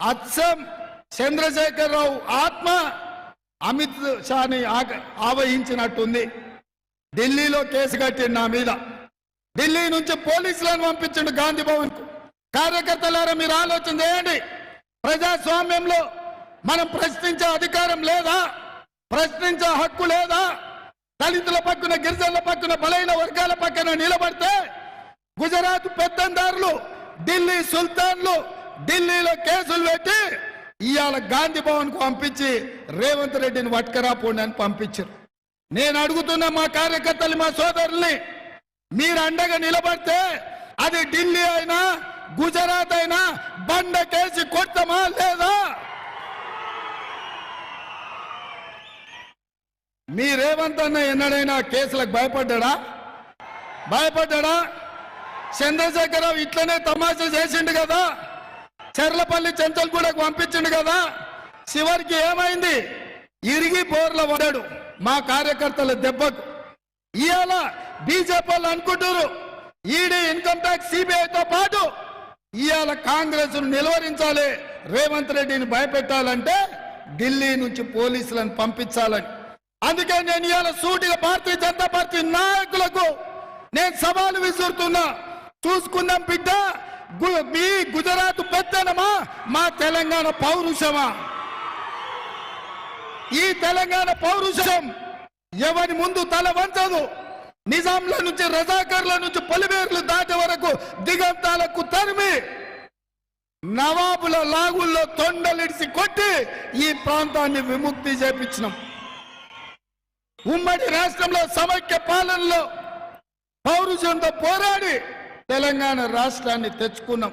అచ్చం చంద్రశేఖరరావు ఆత్మ అమిత్ షాని ఆవహించినట్టుంది. ఢిల్లీలో కేసు కట్టిండు నా మీద. ఢిల్లీ నుంచి పోలీసులను పంపించండు గాంధీ భవన్కు కార్యకర్తలారా మీరు ఆలోచన చేయండి. ప్రజాస్వామ్యంలో మనం ప్రశ్నించే అధికారం లేదా? ప్రశ్నించే హక్కు లేదా? దళితుల పక్కన గిరిజనుల పక్కన బలైన వర్గాల పక్కన నిలబడితే గుజరాత్ పెత్తందారులు ఢిల్లీ సుల్తాన్లు ఢిల్లీలో కేసులు పెట్టి ఇవాళ గాంధీ భవన్కు పంపించి రేవంత్ రెడ్డిని పట్టుకరా పోండి అని పంపించారు. నేను అడుగుతున్న మా కార్యకర్తలు మా సోదరుల్ని మీరు అండగా నిలబడితే అది ఢిల్లీ అయినా గుజరాత్ అయినా బండ కేసి కొట్టమా లేదా? మీ రేవంత్ అన్న ఎన్నడైనా కేసులకు భయపడ్డా భయపడ్డా చంద్రశేఖరరావు ఇట్లనే తమాషా చేసిండు కదా? చెర్లపల్లి చెంచల్ పంపించిండు కదా. చివరికి ఏమైంది? ఇరిగి బోర్ల పడ్డాడు మా కార్యకర్తల దెబ్బకు. ఇవాళ బీజేపీ వాళ్ళు అనుకుంటారు ఈడీ ఇన్కమ్ ట్యాక్స్ సిబిఐతో పాటు ఇవాళ కాంగ్రెస్ నిలువరించాలి. రేవంత్ రెడ్డిని భయపెట్టాలంటే ఢిల్లీ నుంచి పోలీసులను పంపించాలని. అందుకే నేను ఇవాళ సూటిగా భారతీయ జనతా పార్టీ నాయకులకు నేను సవాలు విసురుతున్నా. చూసుకుందాం బిడ్డ. గు- మీ గుజరాత్ పెత్తనమా మా తెలంగాణ పౌరుషమా? ఈ తెలంగాణ పౌరుషం ఎవరి ముందు తల వంచదు? నిజాంల నుంచి రజాకర్ల నుంచి పొలిమేర్లు దాటే వరకు దిగంతాలకు తరిమి నవాబుల లాగుల్లో తొండలిడిసి కొట్టి ఈ ప్రాంతాన్ని విముక్తి చేపించినాం. ఉమ్మడి రాష్ట్రంలో సమైక్య పాలనలో పౌరుషంతో పోరాడి తెలంగాణ రాష్ట్రాన్ని తెచ్చుకున్నాం.